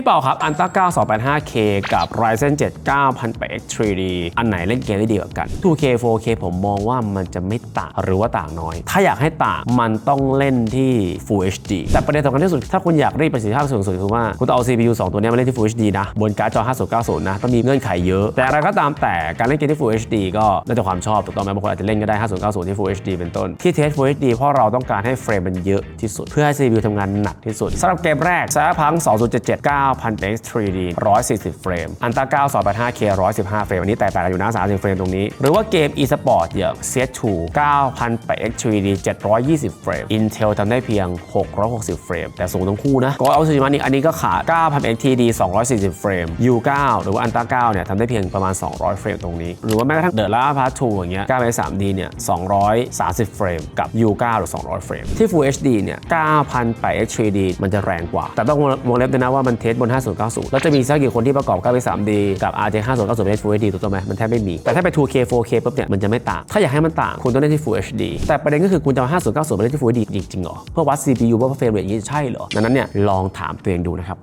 พี่เป่าครับ อันต้า 9 285K กับ Ryzen 7 9000X 3D อันไหนเล่นเกมได้ดีกว่ากัน 2K 4K ผมมองว่ามันจะไม่ต่างหรือว่าต่างน้อย ถ้าอยากให้ต่างมันต้องเล่นที่ Full HD แต่ประเด็นสำคัญที่สุด ถ้าคุณอยากได้ประสิทธิภาพสูงสุดคือว่า คุณต้องเอา CPU 2 ตัวนี้มาเล่นที่ Full HD นะ บนการ์ดจอ 5090 นะ ต้องมีเงื่อนไขเยอะ แต่อะไรก็ตามแต่การเล่นเกมที่ Full HD ก็แล้วแต่ความชอบถูกต้องไหมบางคนอาจจะเล่นก็ได้ 5090 ที่ Full HD เป็นต้นที่เทส Full HD เพราะเราต้องการให้เฟรมมันเยอะที่สุด เพื่อให้ CPU ทำงานหนักที่สุดสำหรับเกมแรก Cyberpunk 2077 9000x 3D 140 เฟรม อันต้า9 285K 115 เฟรม อันนี้แตกต่างกันอยู่นะ 30 เฟรมตรงนี้ หรือว่าเกม e-sport อย่าง CS2 9000x 3D 720 เฟรม Intel ทำได้เพียง 660 เฟรม แต่สูงทั้งคู่นะก็เอาสิมันอีกอันนี้ก็ขา 9000x TD 240 เฟรม U9 หรือว่าอันต้า9เนี่ยทำได้เพียงประมาณ 200 เฟรมตรงนี้ หรือว่าแม้กระทั่งเด e ล่าพาร์ท2อย่างเงี้ย 9x 3D เนี่ย230 เฟรม กับ U9 หรือ 200 เฟรม ที่ Full HD เนี่ย 9000x 3D มันจะแรงกว่า แต่ต้องวงเล็บด้วยนะว่ามันเทสบน 5090 แล้วจะมีสักกี่คนที่ประกอบ 9x 3D กับ rj 5090เป็น Full HD ถูกต้องไหมมันแทบไม่มี แต่ถ้าไป 2K 4K ปุ๊บเนี่ยมันจะไม่ต่าง ถ้าอยากให้มันต่างคุณต้องเล่นที่ Full HD แต่ประเด็นก็คือคุณจะเอา5090ไปเล่นที่ Full HD จริงๆเหรอเพื่อวัด CPU ว่าเฟรมเรทอย่างนี้ใช่เหรอดังนั้นเนี่ยลองถามตัวเองดูนะครับ